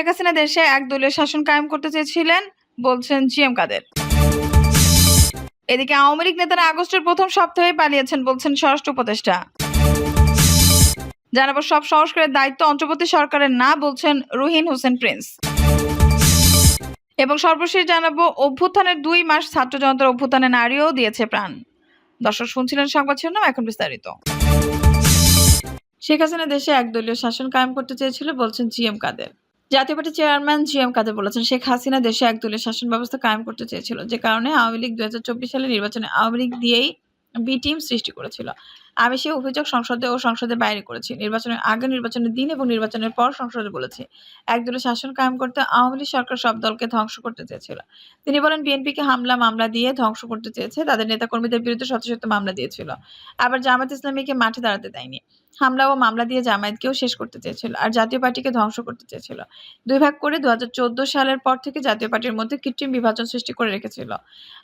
শেখ হাসিনা দেশে এক দলীয় শাসন কায়েম করতে চেয়েছিলেন, বলছেন জি এম কাদের। এদিকে আওয়ামী লীগ নেতারা আগস্টের প্রথম সপ্তাহে পালিয়েছেন, বলছেন স্বরাষ্ট্র উপদেষ্টা। জানাব, সব সংস্কারের দায়িত্ব অন্তর্বর্তী সরকারের না, বলছেন রুহিন হোসেন প্রিন্স। এবং সর্বশেষ জানাব, অভ্যুত্থানের দুই মাস ছাত্র জনতার অভ্যুত্থানে নারীও দিয়েছে প্রাণ। দর্শক শুনছিলেন সংবাদ শিরোনাম, এখন বিস্তারিত। শেখ হাসিনা দেশে একদলীয় শাসন কায়েম করতে চেয়েছিল, বলছেন জি এম কাদের। জাতীয় পার্টির চেয়ারম্যান জি এম কাদের বলেছেন, শেখ হাসিনা দেশে একদলীয় শাসন ব্যবস্থা কায়েম করতে চেয়েছিল, যে কারণে আওয়ামী লীগ দুই সালে নির্বাচনে আওয়ামী লীগ দিয়েই বি টিম সৃষ্টি করেছিল। আমি সেই অভিযোগ সংসদে ও সংসদের বাইরে করেছি। নির্বাচনের আগে নির্বাচনের দিন এবং নির্বাচনের পর সংসদে বলেছি একদলীয় শাসন কায়েম করতে আওয়ামী লীগ সরকার সব দলকে ধ্বংস করতে চেয়েছিল। তিনি বলেন, বিএনপিকে হামলা, মামলা দিয়ে ধ্বংস করতে চেয়েছে, তাদের নেতাকর্মীদের বিরুদ্ধে শত শত মামলা দিয়েছিল, আবার জামাত ইসলামীকে মাঠে দাঁড়াতে দেয়নি। হামলা ও মামলা দিয়ে জামায়াতকেও শেষ করতে চেয়েছিল আর জাতীয় পার্টিকে ধ্বংস করতে চেয়েছিল। দুই ভাগ করে দুই হাজার চোদ্দ সালের পর থেকে জাতীয় পার্টির মধ্যে কৃত্রিম বিভাজন সৃষ্টি করে রেখেছিল।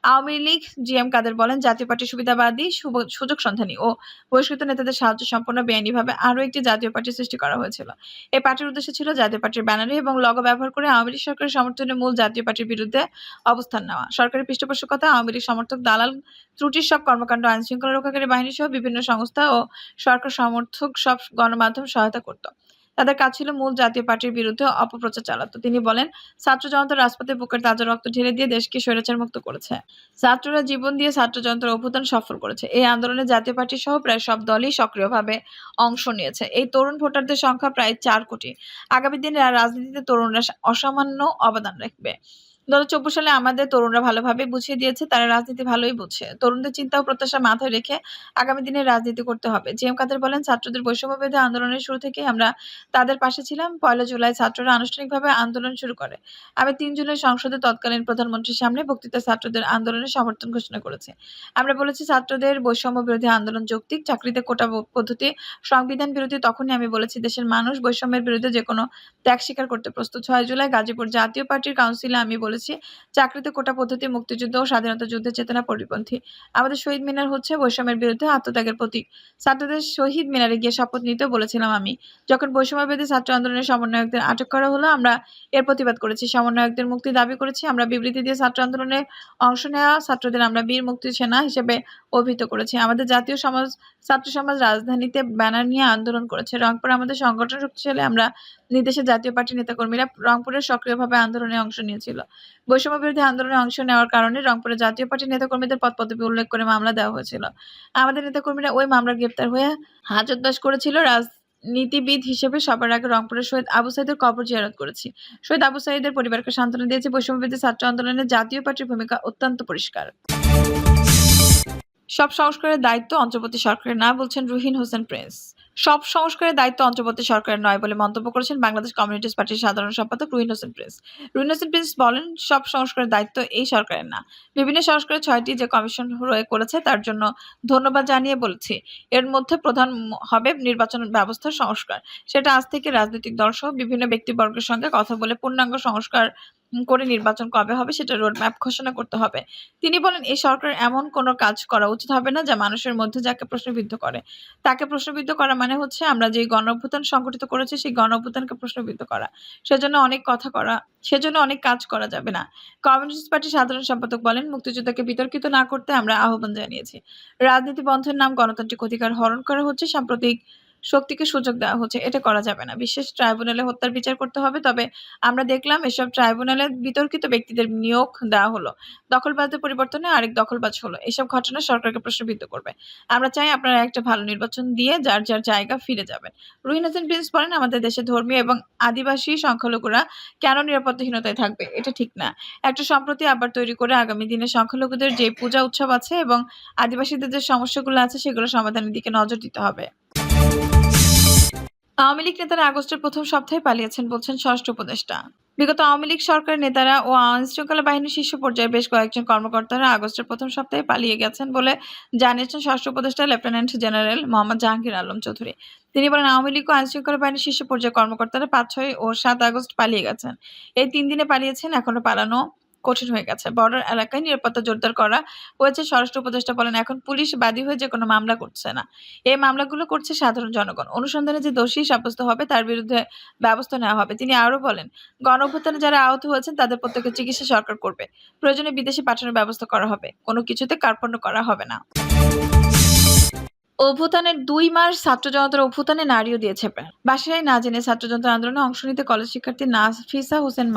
আওয়ামী লীগ জি এম কাদের বলেন, জাতীয় পার্টি সুবিধাবাদী, সুব- সুযোগ সন্ধানী ও বহিষ্কৃত নেতাদের সাহায্য সম্পন্ন বেআইনিভাবে আরও একটি জাতীয় পার্টি সৃষ্টি করা হয়েছিল। এই পার্টির উদ্দেশ্য ছিল জাতীয় পার্টির ব্যানারে এবং লগো ব্যবহার করে আওয়ামী লীগ সরকারের সমর্থনে মূল জাতীয় পার্টির বিরুদ্ধে অবস্থান নেওয়া। সরকারি পৃষ্ঠপোষকতা, আওয়ামী লীগ সমর্থক, দালাল ত্রুটির সব কর্মকাণ্ড আইন শৃঙ্খলা রক্ষাকারী বাহিনী সহ বিভিন্ন সংস্থা ও সরকার সমর্থক সব গণমাধ্যম সহায়তা করত। তাদের কাজ ছিল মূল জাতীয় পার্টির বিরুদ্ধে অপপ্রচার চালাতো। তিনি বলেন, ছাত্র জনতা রাজপথে বুকের তাজা রক্ত ঢেলে দিয়ে দেশকে স্বৈরাচার মুক্ত করেছে। ছাত্ররা জীবন দিয়ে ছাত্র জনতার অভ্যুত্থান সফল করেছে। এই আন্দোলনে জাতীয় পার্টি সহ প্রায় সব দলই সক্রিয়ভাবে অংশ নিয়েছে। এই তরুণ ভোটারদের সংখ্যা প্রায় চার কোটি। আগামী দিনে রাজনীতিতে তরুণরা অসামান্য অবদান রাখবে। দু হাজার চব্বিশ সালে আমাদের তরুণরা ভালোভাবে বুঝিয়ে দিয়েছে, তারা রাজনীতি ভালোই বুঝছে তরুণদের চিন্তা ও প্রত্যাশা মাথায় রেখে আগামী দিনে রাজনীতি করতে হবে। জি এম কাদের বলেন, ছাত্রদের আন্দোলনের শুরু থেকে আমরা তাদের পাশে ছিলাম। পয়লা জুলাই ছাত্ররা আনুষ্ঠানিকভাবে আন্দোলন শুরু করে। আমি তিন জুলাই সংসদে তৎকালীন প্রধানমন্ত্রীর সামনে বক্তৃতা ছাত্রদের আন্দোলনের সমর্থন ঘোষণা করেছে। আমরা বলেছি, ছাত্রদের বৈষম্য বিরোধী আন্দোলন যৌক্তিক, চাকরিতে কোটা পদ্ধতি, সংবিধান বিরোধী, তখনই আমি বলেছি, দেশের মানুষ বৈষম্যের বিরুদ্ধে যে কোনো ত্যাগ স্বীকার করতে প্রস্তুত। ছয় জুলাই গাজীপুর জাতীয় পার্টির কাউন্সিলে আমি বলেছি চাকরিতে কোটা পদ্ধতি, মুক্তিযুদ্ধ ও স্বাধীনতা যুদ্ধের চেতনা পরিপন্থী। আমাদের শহীদ মিনার হচ্ছে বৈষম্যের বিরুদ্ধে আত্মত্যাগের প্রতীক। ছাত্রদের শহীদ মিনারে গিয়ে শপথ নিতে বলেছিলাম আমি। যখন বৈষম্যবিরোধী ছাত্র আন্দোলনের সমন্বয়কদের আটক করা হলো, আমরা এর প্রতিবাদ করেছি। সমন্বয়কদের মুক্তি দাবি করেছি, আমরা বিবৃতি দিয়ে ছাত্র আন্দোলনে অংশ নেওয়া, ছাত্রদের আমরা বীর মুক্তি সেনা হিসেবে অভিহিত করেছি। আমাদের জাতীয় সমাজ, ছাত্র সমাজ রাজধানীতে ব্যানার নিয়ে আন্দোলন করেছে। রংপুর আমাদের সংগঠন শক্তিশালী, আমরা নির্দেশে জাতীয় পার্টির নেতাকর্মীরা রংপুরে সক্রিয়ভাবে আন্দোলনে অংশ নিয়েছিল। বৈষম্য বিরোধী আন্দোলনে অংশ নেওয়ার কারণে রংপুরে জাতীয় পার্টির নেতাকর্মীদের পদ পদবি উল্লেখ করে মামলা দেওয়া হয়েছিল। আমাদের নেতাকর্মীরা ওই মামলার গ্রেপ্তার হয়ে হাজতবাস করেছিল। রাজনীতিবিদ হিসেবে সবার আগে রংপুরের শহীদ আবু সাইদের কবর জিয়ারত করেছি। শহীদ আবু সাইদের পরিবারকে সান্ত্বনা দিয়েছে বৈষম্যবিরোধী ছাত্র আন্দোলনে জাতীয় পার্টির ভূমিকা অত্যন্ত পরিষ্কার। সব সংস্কারের দায়িত্ব অন্তর্বর্তী সরকারের, না বলছেন রুহিন হোসেন প্রিন্স। সব সংস্কারের দায়িত্ব অন্তর্বর্তী সরকারের নয় বলে মন্তব্য করেছেন বাংলাদেশ কমিউনিস্ট পার্টির সাধারণ সম্পাদক রুহিন হোসেন প্রিন্স। রুহিন হোসেন প্রিন্স বলেন, সব সংস্কারের দায়িত্ব এই সরকারের না। বিভিন্ন সংস্কারের ছয়টি যে কমিশন রয়ে করেছে তার জন্য ধন্যবাদ জানিয়ে বলছি। এর মধ্যে প্রধান হবে নির্বাচন ব্যবস্থার সংস্কার। সেটা আজ থেকে রাজনৈতিক দল সহ বিভিন্ন ব্যক্তিবর্গের সঙ্গে কথা বলে পূর্ণাঙ্গ সংস্কার করে নির্বাচন কবে হবে সেটা রোডম্যাপ ঘোষণা করতে হবে। তিনি বলেন, এই সরকার এমন কোনো কাজ করা উচিত হবে না যা মানুষের মধ্যে যাকে প্রশ্নবিদ্ধ করে। তাকে প্রশ্নবিদ্ধ করা মানে হচ্ছে আমরা যে গণ অভ্যুত্থান সংগঠিত করেছি সেই গণ অভ্যুত্থানকে প্রশ্নবিদ্ধ করা। সেজন্য অনেক কথা করা, সেজন্য অনেক কাজ করা যাবে না। কমিউনিস্ট পার্টির সাধারণ সম্পাদক বলেন, মুক্তিযোদ্ধাকে বিতর্কিত না করতে আমরা আহ্বান জানিয়েছি। রাজনীতি বন্ধের নাম গণতান্ত্রিক অধিকার হরণ করা হচ্ছে সাম্প্রতিক শক্তিকে সুযোগ দেওয়া হচ্ছে, এটা করা যাবে না। বিশেষ ট্রাইব্যুনালে হত্যার বিচার করতে হবে, তবে আমরা দেখলাম এসব ট্রাইব্যুনালে বিতর্কিত ব্যক্তিদের নিয়োগ দেওয়া হলো। দখলবাজদের পরিবর্তনে আরেক দখলবাজ হলো। এসব ঘটনা সরকারকে প্রশ্নবিদ্ধ করবে। আমরা চাই আপনারা একটা ভালো নির্বাচন দিয়ে যার যার জায়গা ফিরে যাবেন। রুহিন প্রিন্স বলেন, আমাদের দেশে ধর্মীয় এবং আদিবাসী সংখ্যালঘুরা কেন নিরাপত্তাহীনতায় থাকবে? এটা ঠিক না। একটা সম্প্রতি আবার তৈরি করে আগামী দিনে সংখ্যালঘুদের যে পূজা উৎসব আছে এবং আদিবাসীদের যে সমস্যাগুলো আছে, সেগুলো সমাধানের দিকে নজর দিতে হবে। আওয়ামী লীগ নেতারা আগস্টের প্রথম সপ্তাহে পালিয়েছেন বলছেন স্বরাষ্ট্র উপদেষ্টা। বিগত আওয়ামী লীগ সরকারের নেতারা ও আইন শৃঙ্খলা বাহিনীর শীর্ষ পর্যায়ে বেশ কয়েকজন কর্মকর্তারা আগস্টের প্রথম সপ্তাহে পালিয়ে গেছেন বলে জানিয়েছেন ষষ্ঠ উপদেষ্টা লেফটেন্যান্ট জেনারেল মোহাম্মদ জাহাঙ্গীর আলম চৌধুরী। তিনি বলেন, আওয়ামী লীগ ও আইন শৃঙ্খলা বাহিনীর শীর্ষ পর্যায়ে কর্মকর্তারা পাঁচ, ছয় ও সাত আগস্ট পালিয়ে গেছেন। এই তিন দিনে পালিয়েছেন, এখনও পালানো কঠিন হয়ে গেছে। বর্ডার এলাকায় নিরাপত্তা জোরদার করা হয়েছে। স্বরাষ্ট্র উপদেষ্টা বলেন, এখন পুলিশ বাদী হয়ে যে কোনো মামলা করছে না। এই মামলাগুলো করছে সাধারণ জনগণ। অনুসন্ধানে যে দোষী সাব্যস্ত হবে, তার বিরুদ্ধে ব্যবস্থা নেওয়া হবে। তিনি আরও বলেন গণ অভ্যুত্থানে যারা আহত হয়েছেন, তাদের প্রত্যেকের চিকিৎসা সরকার করবে। প্রয়োজনে বিদেশে পাঠানোর ব্যবস্থা করা হবে। কোনো কিছুতে কার্পণ্য করা হবে না। অভ্যুত্থানের দুই মাস ছাত্র জনতার অভ্যুত্থানে নারীও দিয়েছে বাসায় না জেনে ছাত্র জনতার আন্দোলনে অংশ নিতে কলেজ শিক্ষার্থী নাফিসা হোসেন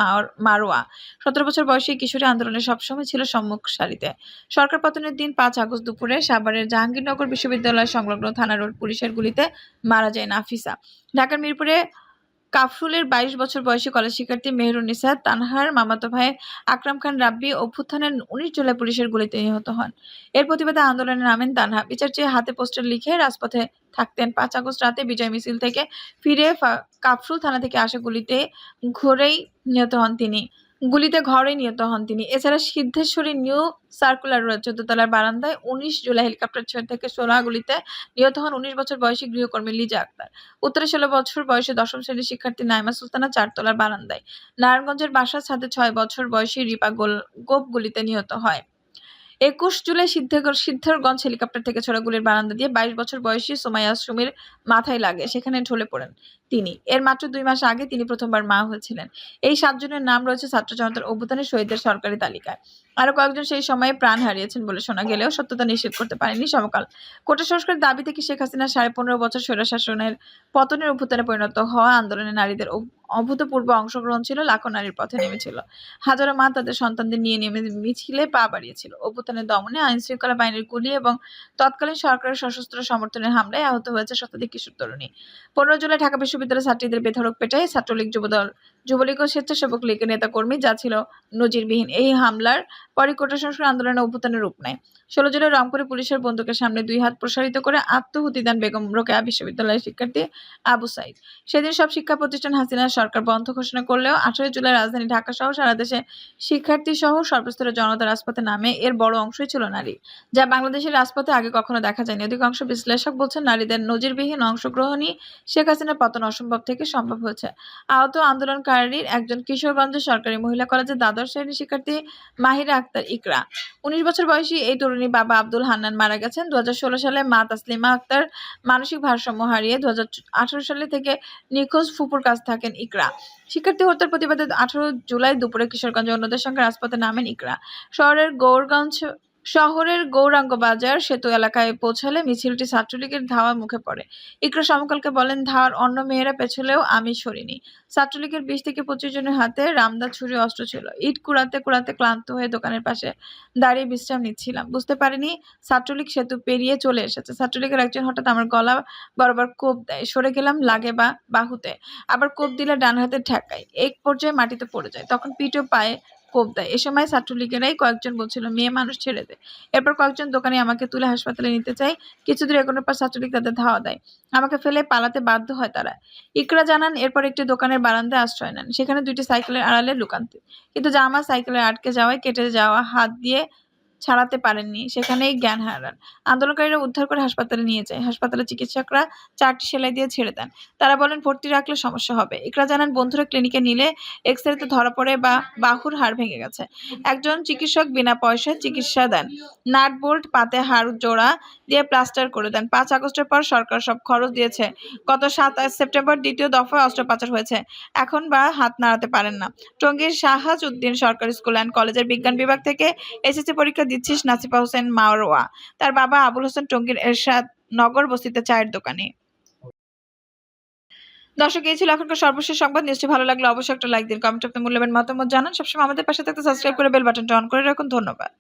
মারোয়া, সতেরো বছর বয়সী কিশোরী আন্দোলনে সবসময় ছিল সম্মুখ সারিতে। সরকার পতনের দিন পাঁচ আগস্ট দুপুরে সাভারের জাহাঙ্গীরনগর বিশ্ববিদ্যালয় সংলগ্ন থানা রোড পুলিশের গুলিতে মারা যায় নাফিসা। ঢাকার মিরপুরে কাফরুলের বাইশ বছর বয়সী কলেজ শিক্ষার্থী মেহরুন্নিসা তানহার মামাতো ভাই আকরাম খান রাব্বি অভ্যুত্থানের উনিশ জুলাই পুলিশের গুলিতে নিহত হন। এর প্রতিবাদে আন্দোলনে নামেন তানহা। বিচার চেয়ে হাতে পোস্টার লিখে রাজপথে থাকতেন। পাঁচ আগস্ট রাতে বিজয় মিছিল থেকে ফিরে কাফরুল থানা থেকে আসা গুলিতে ঘোরেই নিহত হন তিনি। গুলিতে ঘরে নিহত হন তিনি। এছাড়া সিদ্ধেশ্বরী নিউ সার্কুলার রোড চোদ্দতলার বারান্দায় উনিশ জুলাই হেলিকপ্টার ছয় থেকে ষোলা গুলিতে নিহত হন উনিশ বছর বয়সী গৃহকর্মী লিজা আক্তার। উত্তরে ষোলো বছর বয়সে দশম শ্রেণির শিক্ষার্থী নাইমা সুলতানা চারতলার বারান্দায়। নারায়ণগঞ্জের বাসার ছাদে ছয় বছর বয়সী রিপা গোল গোপ গুলিতে নিহত হয়। একুশ জুলাই সিদ্ধেগর সিদ্ধরগঞ্জ হেলিকপ্টার থেকে ছোড়া গুলির বারান্দা দিয়ে বাইশ বছর বয়সী সোমাইয়া সুমির মাথায় লাগে। সেখানে ঢলে পড়েন তিনি। এর মাত্র দুই মাস আগে তিনি প্রথমবার মা হয়েছিলেন। এই সাতজনের নাম রয়েছে ছাত্র জনতার অভ্যুত্থানের শহীদদের সরকারি তালিকায়। আরও কয়েকজন সেই সময়ে প্রাণ হারিয়েছেন বলে শোনা গেলেও সত্যতা নিশ্চিত করতে পারেনি সমকাল। কোটা সংস্কারের দাবি থেকে শেখ হাসিনা সাড়ে পনেরো বছর স্বৈরশাসনের পতনের অভ্যুত্থানে পরিণত হওয়া আন্দোলনে নারীদের অভূতপূর্ব অংশগ্রহণ ছিল, লাখো নারীর পথে নেমেছিল। হাজারো মা তাদের সন্তানদের নিয়ে নেমে মিছিলে পা বাড়িয়েছিল। অভ্যুত্থানের দমনে আইন শৃঙ্খলা বাহিনীর গুলি এবং তৎকালীন সরকারের সশস্ত্র সমর্থনের হামলায় আহত হয়েছে শতাধিক কিশোর তরুণী। পনেরো জুলাই ঢাকা বিশ্ববিদ্যালয়ের ছাত্রীদের বেধড়ক পেটায় ছাত্রলীগ যুবদল যুবলীগ ও স্বেচ্ছাসেবক লীগের নেতাকর্মী, যা ছিল নজিরবিহীন। এই হামলার পরে কোটা সংস্কার আন্দোলনের অভ্যুত্থানের রূপ নেয়। ষোলো জুলাই রংপুরে পুলিশের বন্দুকের সামনে দুই হাত প্রসারিত করে আত্মহুতি দেন বেগম রোকেয়া বিশ্ববিদ্যালয়ের শিক্ষার্থী আবু সাইদ। সেদিন সব শিক্ষা প্রতিষ্ঠান হাসিনার সরকার বন্ধ ঘোষণা করলেও আঠারোই জুলাই রাজধানী ঢাকা সহ সারা দেশে শিক্ষার্থী সহ সর্বস্তরের জনতা রাজপথে নামে এর বড় অংশই ছিল নারী, যা বাংলাদেশের রাজপথে আগে কখনো দেখা যায়নি। অধিকাংশ বিশ্লেষক বলছেন, নারীদের নজিরবিহীন অংশগ্রহণই শেখ হাসিনার পতন অসম্ভব থেকে সম্ভব হয়েছে। আহত আন্দোলনকারীর একজন কিশোরগঞ্জের সরকারি মহিলা কলেজের দ্বাদশ শ্রেণির শিক্ষার্থী মাহিরা আক্তার ইকরা। উনিশ বছর বয়সী এই তরুণী বাবা আব্দুল হান্নান মারা গেছেন দু হাজার ষোলো সালে মা তাসলিমা আক্তার মানসিক ভারসাম্য হারিয়ে দু হাজার আঠারো সালে থেকে নিখোঁজ ফুপুর কাজ থাকেন ইকরা। শিক্ষার্থী হত্যার প্রতিবাদে আঠারো জুলাই দুপুরে কিশোরগঞ্জে অন্যদের সঙ্গে রাজপথে নামেন ইকরা। শহরের গৌরগঞ্জ শহরের গৌরাঙ্গ বাজার সেতু এলাকায় পৌঁছালে মিছিলটি ছাত্রলীগের ধাওয়া মুখে পড়ে। ইকরা সমকালকে বলেন, ধাওয়ার অন্য মেয়েরা পেছলেও আমি সরিনি। ছাত্রলীগের বিশ থেকে পঁচিশ জনের হাতে রামদা ছুরি অস্ত্র ছিল। ইট কুড়াতে কুড়াতে ক্লান্ত হয়ে দোকানের পাশে দাঁড়িয়ে বিশ্রাম নিচ্ছিলাম। বুঝতে পারিনি, ছাত্রলীগ সেতু পেরিয়ে চলে এসেছে। ছাত্রলীগের একজন হঠাৎ আমার গলা বরাবর কোপ দেয়। সরে গেলাম লাগে বা বাহুতে। আবার কোপ দিলে ডান হাতে ঠেকায় এক পর্যায়ে মাটিতে পড়ে যায়। তখন পিঠও পায়ে কোপ দেয়। এ সময় ছাত্রলীগেরাই কয়েকজন বলছিল, মেয়ে মানুষ ছেড়ে দেয় এরপর কয়েকজন দোকানে আমাকে তুলে হাসপাতালে নিতে চাই কিছু দূর এগোনোর পর ছাত্রলীগ তাদের ধাওয়া দেয়। আমাকে ফেলে পালাতে বাধ্য হয় তারা। ইকরা জানান, এরপর একটি দোকানের বারান্দায় আশ্রয় নেন। সেখানে দুইটি সাইকেলের আড়ালে লুকান্তে। কিন্তু জামা সাইকেলের আটকে যাওয়ায় কেটে যাওয়া হাত দিয়ে ছাড়াতে পারেননি। সেখানেই জ্ঞান হারান। আন্দোলনকারীরা উদ্ধার করে হাসপাতালে নিয়ে যায়। হাসপাতালে চিকিৎসকরা চারটি সেলাই দিয়ে ছেড়ে দেন। তারা বলেন, ভর্তি রাখলে সমস্যা হবে। ইকরা জানান, বন্ধুরা ক্লিনিকে নিলে এক্স রেতে ধরা পড়ে বা বাহুর হাড় ভেঙে গেছে। একজন চিকিৎসক বিনা পয়সায় চিকিৎসা দেন। নাট বোল্ট, পাতে হাড় জোড়া দিয়ে প্লাস্টার করে দেন। পাঁচ আগস্টের পর সরকার সব খরচ দিয়েছে। গত সাত সেপ্টেম্বর দ্বিতীয় দফায় অস্ত্রোপচার হয়েছে। এখন বা হাত নাড়াতে পারেন না। টঙ্গীর শাহাজ উদ্দিন সরকারি স্কুল অ্যান্ড কলেজের বিজ্ঞান বিভাগ থেকে এসএসসি পরীক্ষা দিচ্ছিস নাসিফা হোসেন মাওরোয়া। তার বাবা আবুল হোসেন টঙ্গীর এরশাদ নগর বস্তিতে চায়ের দোকানে। দর্শক, এই ছিল এখনকার সর্বশেষ সংবাদ। নিশ্চয়ই ভালো লাগলে অবশ্যই একটা লাইক দিন, কমেন্ট আপনার মূল্যবান মতামত জানান। সবসময় আমাদের পাশে থাকতে সাবস্ক্রাইব করে বেল বাটনটা অন করে রাখুন। ধন্যবাদ।